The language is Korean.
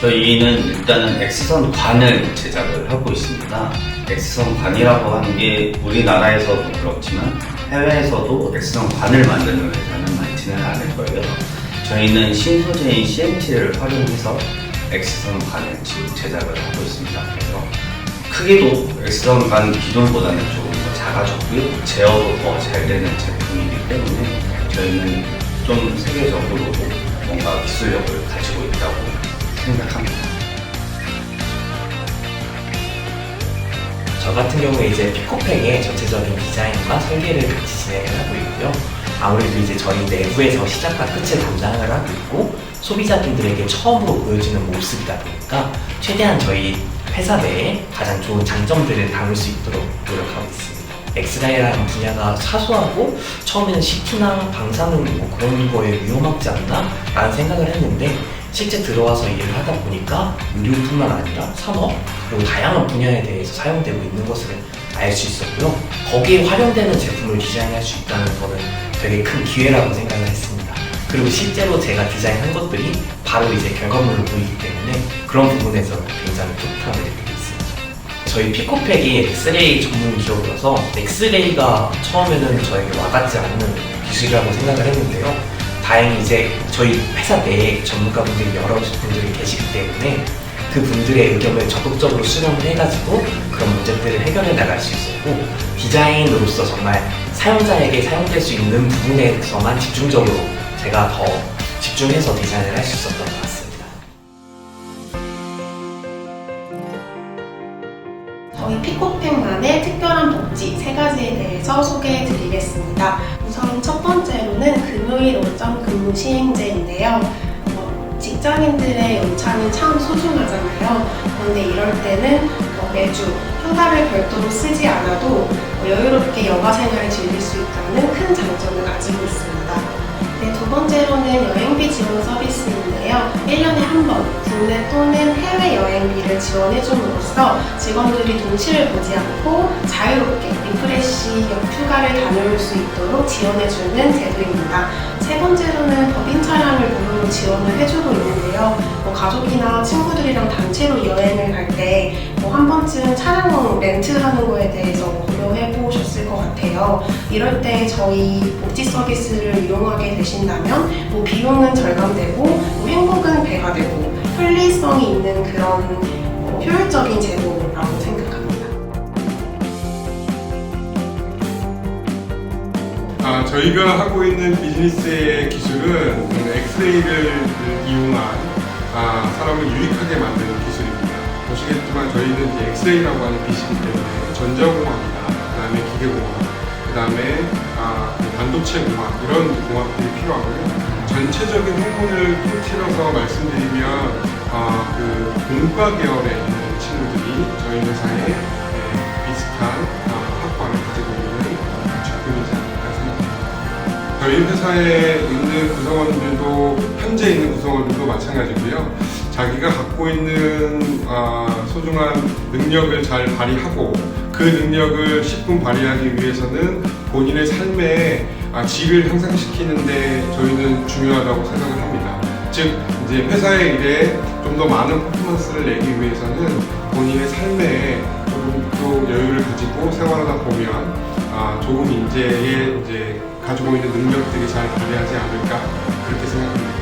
저희는 일단은 X선 관을 제작을 하고 있습니다. X선 관이라고 하는 게 우리나라에서도 그렇지만 해외에서도 X선 관을 만드는 회사는 많지는 않을 거예요. 저희는 신소재인 CMT를 활용해서 X선 관을 지금 제작을 하고 있습니다. 그래서 크기도 X선 관 기존보다는 조금 더 작아졌고요. 제어도 더 잘 되는 제품이기 때문에 저희는 좀 세계적으로도 뭔가 기술력을 가지고 있다고 생각합니다. 저 같은 경우에 이제 피코팩의 전체적인 디자인과 설계를 같이 진행을 하고 있고요. 아무래도 이제 저희 내부에서 시작과 끝을 담당을 하고 있고 소비자분들에게 처음으로 보여주는 모습이다 보니까 최대한 저희 회사 내에 가장 좋은 장점들을 담을 수 있도록 노력하고 있습니다. 엑스라이라는 분야가 사소하고 처음에는 CT나 방사능 뭐 그런 거에 위험하지 않나? 라는 생각을 했는데 실제 들어와서 일을 하다 보니까 의료뿐만 아니라 산업 그리고 다양한 분야에 대해서 사용되고 있는 것을 알 수 있었고요. 거기에 활용되는 제품을 디자인할 수 있다는 거는 되게 큰 기회라고 생각을 했습니다. 그리고 실제로 제가 디자인한 것들이 바로 이제 결과물로 보이기 때문에 그런 부분에서 굉장히 뿌듯함을 느끼고 있습니다. 저희 피코팩이 엑스레이 전문 기업이어서 엑스레이가 처음에는 저에게 와닿지 않는 기술이라고 생각을 했는데요. 다행히 이제 저희 회사 내에 전문가분들이 여러 분들이 계시기 때문에 그 분들의 의견을 적극적으로 수렴을 해가지고 그런 문제들을 해결해 나갈 수 있었고 디자인으로서 정말 사용자에게 사용될 수 있는 부분에서만 집중적으로 제가 더 집중해서 디자인을 할 수 있었던 것 같습니다. 저희 피코팩만의 특별한 복지 세 가지에 대해서 소개해 드리겠습니다. 우선 첫 번째로는 금요일 시행제인데요. 어, 직장인들의 연차는 참 소중하잖아요. 그런데 이럴 때는 어, 매주 휴가를 별도로 쓰지 않아도 어, 여유롭게 여가 생활을 즐길 수 있다는 큰 장점을 가지고 있습니다. 네, 두 번째로는 여행비 지원 서비스인데요. 1년에 한 번 국내 또는 해외 여행비를 지원해 줌으로써 직원들이 눈치를 보지 않고 자유롭게 리프레시 휴가를 다녀올 수 있도록 지원해 주는 제도입니다. 세 번째로는 법인 차량을 무료로 지원을 해주고 있는데요. 뭐 가족이나 친구들이랑 단체로 여행을 갈 때 뭐 한 번쯤 차량 렌트하는 거에 대해서 고려해 보셨을 것 같아요. 이럴 때 저희 복지 서비스를 이용하게 되신다면 뭐 비용은 절감되고 뭐 행복은 배가 되고 편리성이 있는 그런 어, 효율적인 제도라고 생각합니다. 아, 저희가 하고 있는 비즈니스의 기술은 엑스레이를 이용한 아, 사람을 유익하게 만드는 기술입니다. 보시겠지만 저희는 엑스레이라고 하는 빛이기 때문에 전자공학이나 그다음에 기계공학, 그다음에 아, 그 반도체 공학 이런 공학들이 필요하고요. 전체적인 학문을 통틀어서 말씀드리면 아, 그 공과 계열에 있는 친구들이 저희 회사에 저희 회사에 있는 구성원들도 현재 있는 구성원들도 마찬가지고요. 자기가 갖고 있는 아, 소중한 능력을 잘 발휘하고 그 능력을 10분 발휘하기 위해서는 본인의 삶의 아, 질을 향상시키는데 저희는 중요하다고 생각을 합니다. 즉 이제 회사의 일에 좀 더 많은 퍼포먼스를 내기 위해서는 본인의 삶에 조금 더 여유를 가지고 생활하다 보면 아, 조금 인재의 이제 가지고 있는 능력들이 잘 발휘하지 않을까 그렇게 생각합니다.